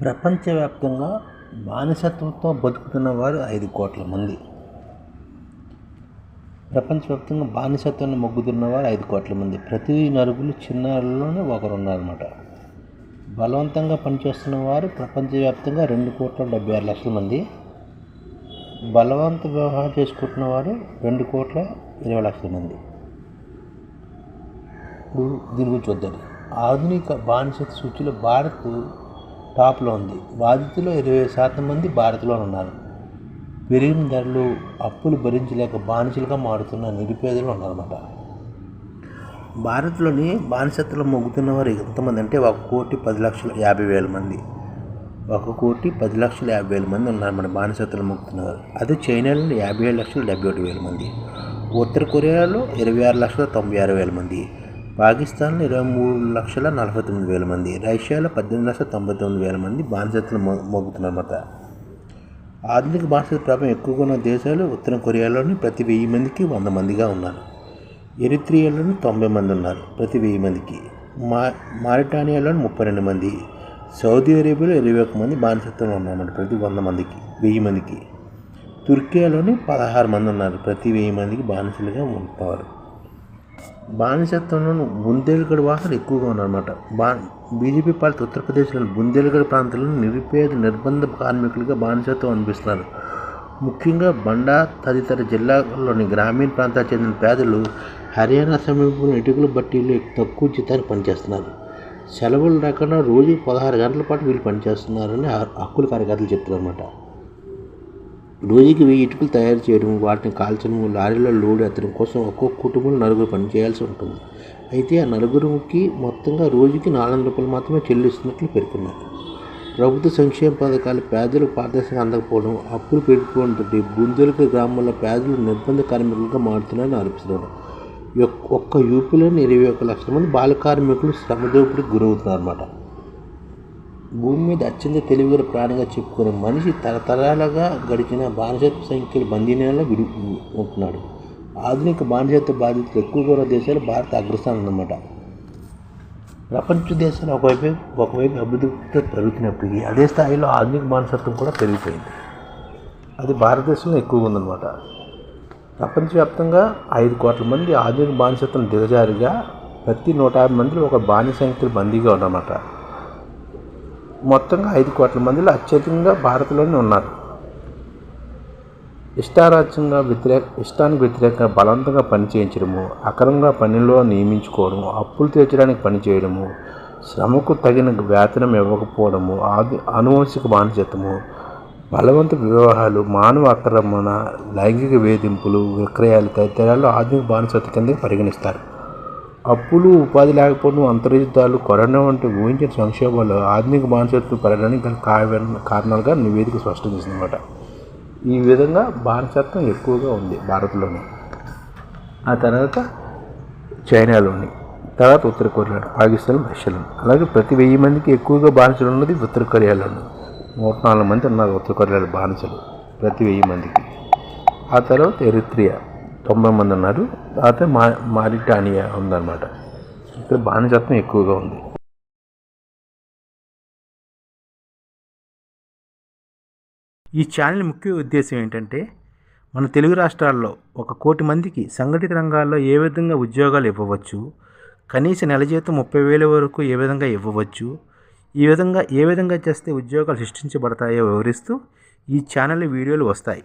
ప్రపంచవ్యాప్తంగా బానిసత్వంతో బతుకుతున్న వారు ఐదు కోట్ల మంది. ప్రపంచవ్యాప్తంగా బానిసత్వాన్ని మొగ్గుతున్న వారు ఐదు కోట్ల మంది. ప్రతి నరుగులు చిన్నారుల్లోనే ఒకరున్నారన్నమాట. బలవంతంగా పనిచేస్తున్న వారు ప్రపంచవ్యాప్తంగా రెండు కోట్ల డెబ్బై ఆరు లక్షల మంది. బలవంత వివాహం చేసుకుంటున్న వారు రెండు కోట్ల ఇరవై లక్షల మంది. ఇప్పుడు దీని గురించి వద్దాం ఆధునిక బానిసత్వ సూచిలో భారత్ టాప్లో ఉంది. బాధితులు ఇరవై శాతం మంది భారత్లో ఉన్నారు. పెరిగిన ధరలు అప్పులు భరించలేక బానిసలుగా మారుతున్న నిరుపేదలు ఉన్నారన్నమాట. భారత్లోని బానిసత్తులు మొగ్గుతున్న వారు ఎంతమంది అంటే ఒక కోటి పది లక్షల యాభై వేల మంది. ఒక కోటి పది లక్షల యాభై వేల మంది ఉన్నారు మన బానిసత్తులు మొగ్గుతున్నారు అదే చైనాలో యాభై ఏడు లక్షల డెబ్బై ఒకటి వేల మంది. ఉత్తర కొరియాలో ఇరవై ఆరు లక్షల తొంభై ఆరు వేల మంది. పాకిస్తాన్లో ఇరవై మూడు లక్షల నలభై తొమ్మిది వేల మంది రష్యాలో పద్దెనిమిది లక్షల తొంభై తొమ్మిది వేల మంది బానిసత్తులు మోగుతున్నారన్నమాట. ఆధునిక బానిసత్వ ప్రభావం ఎక్కువగా ఉన్న దేశాలు ఉత్తర కొరియాలోని ప్రతి వెయ్యి మందికి వంద మందిగా ఉన్నారు. ఎరిత్రియాలోని తొంభై మంది ఉన్నారు ప్రతి వెయ్యి మందికి. మా మారిటానియాలోని ముప్పై రెండు మంది సౌదీ అరేబియాలో ఇరవై ఒక మంది బానిసత్వంలో ఉన్నారన్నమాట ప్రతి వంద మందికి వెయ్యి మందికి. తుర్కియాలోని పదహారు మంది ఉన్నారు ప్రతి వెయ్యి మందికి బానిసలుగా ఉంటారు బానిసత్వంలో బుందేల్గఢ్ వాసులు ఎక్కువగా ఉన్నారన్నమాట. బా బీజేపీ పాలిత ఉత్తరప్రదేశ్లోని బుందేల్గఢ్ ప్రాంతంలో నిరుపేద నిర్బంధ కార్మికులుగా బానిసత్వం అనిపిస్తున్నారు. ముఖ్యంగా బండా తదితర జిల్లాల్లోని గ్రామీణ ప్రాంతాలకు చెందిన పేదలు హర్యానా సమీపంలో ఇటుకల బట్టీలు తక్కువ జీతానికి పనిచేస్తున్నారు. సెలవులు లేకుండా రోజు పదహారు గంటల పాటు వీళ్ళు పనిచేస్తున్నారని హక్కుల కార్యకర్తలు చెప్తున్నారన్నమాట. రోజుకి వెయ్యి ఇటుకలు తయారు చేయడం వాటిని కాల్చడం లారీలో లోడ్ ఎత్తడం కోసం ఒక్కొక్క కుటుంబంలో నలుగురు పని చేయాల్సి ఉంటుంది. అయితే ఆ నలుగురికి మొత్తంగా రోజుకి నాలుగు వందల రూపాయలు మాత్రమే చెల్లిస్తున్నట్లు పేర్కొన్నారు. ప్రభుత్వ సంక్షేమ పథకాలు పేదలకు పారదర్శకంగా అందకపోవడం అప్పులు పెరిగిపోతుంటే బుందేలకు గ్రామాల్లో పేదలు నిర్బంధ కార్మికులుగా మారుతున్నారని ఆరోపిస్తున్నారు. ఒక్క యూపీలోని ఇరవై ఒక లక్షల మంది బాల కార్మికులు శ్రమదోపిడికి గురవుతున్నారు అన్నమాట భూమి మీద అత్యంత తెలివిగల ప్రాణిగా చెప్పుకునే మనిషి తరతరాలుగా గడిచిన బానిసత్వ సంఖ్యలు బందీనేలా విడి ఉంటున్నాడు. ఆధునిక బానిసత్వ బాధితులు ఎక్కువగా ఉన్న దేశాలు భారత అగ్రస్థానం అన్నమాట. ప్రపంచ దేశాలు ఒకవైపు ఒకవైపు అభివృద్ధి పెరుగుతున్నప్పటికీ అదే స్థాయిలో ఆధునిక బానిసత్వం కూడా పెరిగిపోయింది. అది భారతదేశంలో ఎక్కువగా ఉందన్నమాట. ప్రపంచవ్యాప్తంగా ఐదు కోట్ల మంది ఆధునిక బానిసత్వం దిగజారిగా ప్రతి నూట యాభై మందిలో ఒక బానిస సంఖ్యలు బందీగా ఉన్నమాట మొత్తంగా ఐదు కోట్ల మందిలో అత్యధికంగా భారత్లోనే ఉన్నారు. ఇష్టారాజ్యంగా వ్యతిరేక ఇష్టానికి వ్యతిరేకంగా బలవంతంగా పని చేయించడము అక్రమంగా పనిలో నియమించుకోవడం అప్పులు తీర్చడానికి పని చేయడము శ్రమకు తగిన వేతనం ఇవ్వకపోవడము ఆది అనువంశిక బానిసత్వము బలవంత వివాహాలు మానవ ఆక్రమణ లైంగిక వేధింపులు విక్రయాలు తదితరాలు ఆధునిక బానిసత్వ కింద పరిగణిస్తారు. అప్పులు ఉపాధి లేకపోవడం అంతర్యుద్ధాలు కరోనా వంటి ఊహించిన సంక్షోభాలు ఆధునిక బానిసత్వం పెరగడానికి గల కారణాలుగా నివేదిక స్పష్టం చేసిందన్నమాట. ఈ విధంగా బానిసత్వం ఎక్కువగా ఉంది భారత్లోని. ఆ తర్వాత చైనాలోని తర్వాత ఉత్తర కొరియా పాకిస్తాన్ రష్యాలోని. అలాగే ప్రతి వెయ్యి మందికి ఎక్కువగా బానిసలు ఉన్నది ఉత్తర కొరియాలోని. నూట నాలుగు మంది ఉన్నారు ఉత్తర కొరియాలో బానిసలు ప్రతి వెయ్యి మందికి. ఆ తర్వాత ఎరిత్రియా తొంభై మంది ఉన్నారు తర్వాత మా మారిటానియా ఉందన్నమాట. ఇక్కడ బానిసత్వం ఎక్కువగా ఉంది. ఈ ఛానల్ ముఖ్య ఉద్దేశం ఏంటంటే మన తెలుగు రాష్ట్రాల్లో ఒక కోటి మందికి సంఘటిత రంగాల్లో ఏ విధంగా ఉద్యోగాలు ఇవ్వవచ్చు కనీస నెల జీతం ముప్పై వేల వరకు ఏ విధంగా ఇవ్వవచ్చు ఈ విధంగా ఏ విధంగా చేస్తే ఉద్యోగాలు సృష్టించబడతాయో వివరిస్తూ ఈ ఛానల్ వీడియోలు వస్తాయి.